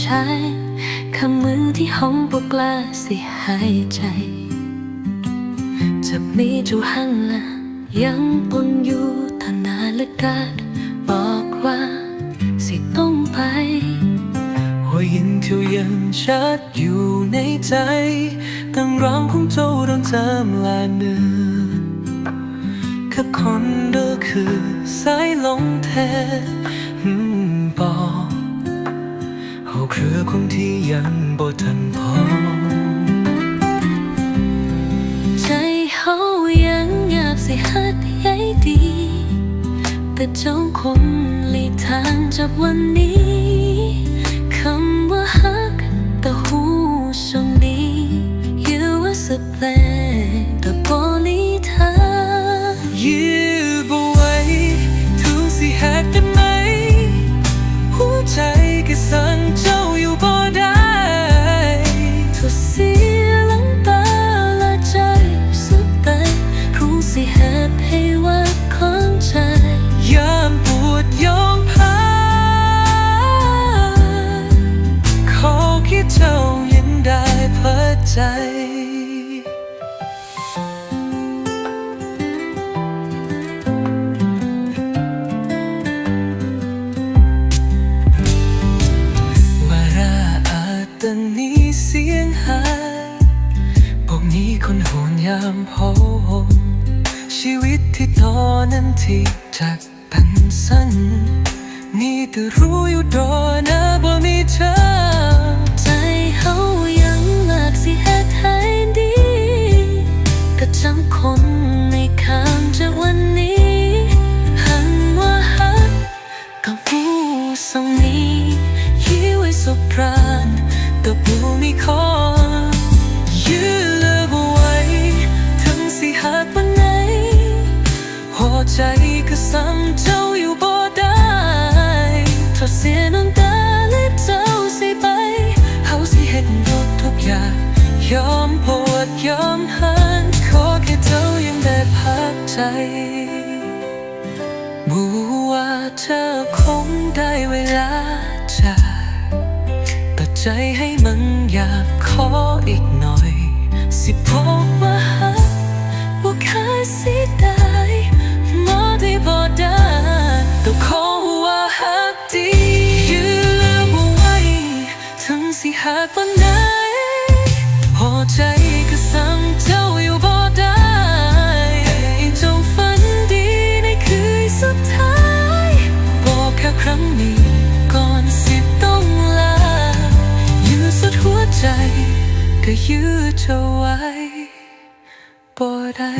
ใช้คำมือที่ห้องบกลาสิหายใจ จะมีจูหันละยังปนอยู่ทนาและกาดบอกว่าสิต้องไปหัวยินที่ยังชัดอยู่ในใจตั้งร้องของเจ้าโดนจำลาเนื้อแค่คนเดิมคือสายลงแท้ เครือคงที่ยังบ่ทันพอ ใจเฮายังอยากสิฮัดให้ดี แต่เจ้าคงหลีกทางจากวันนี้ ใจมาราอาตันนี้เสียงหายพวกนี้คนโหนยามพอชีวิตที่ตอนนั้นที่จากกันสั้นนี่แต่รู้อยู่ดอนะบ่มีเธอ แต่ผู้มีคอยื้อเลือกไว้ ถึงสิหักวันไหน หัวใจก็สั่งเจ้าอยู่บ่ได้ถ้าเสียน้ำตาและเจ้าสิไปเฮาสิเฮ็ดหมดทุกอย่างยอมปวดยอมหันขอแค่เจ้ายังได้พักใจบัว่าเธอคงได้ ใจให้มันอยากขออีกหน่อย สิพบว่าหักบ่เคยสิได้มาได้บ่ได้แต่ขอว่าหักดียื้อเลือกไว้ถึงสิหักวันไหนพอใจก็สั่งเจ้าอยู่บ่ได้เจ้าฝันดีในคืนสุดท้าย บอกแค่ครั้งนี้ ก็ยื้อเธอไว้บ่ได้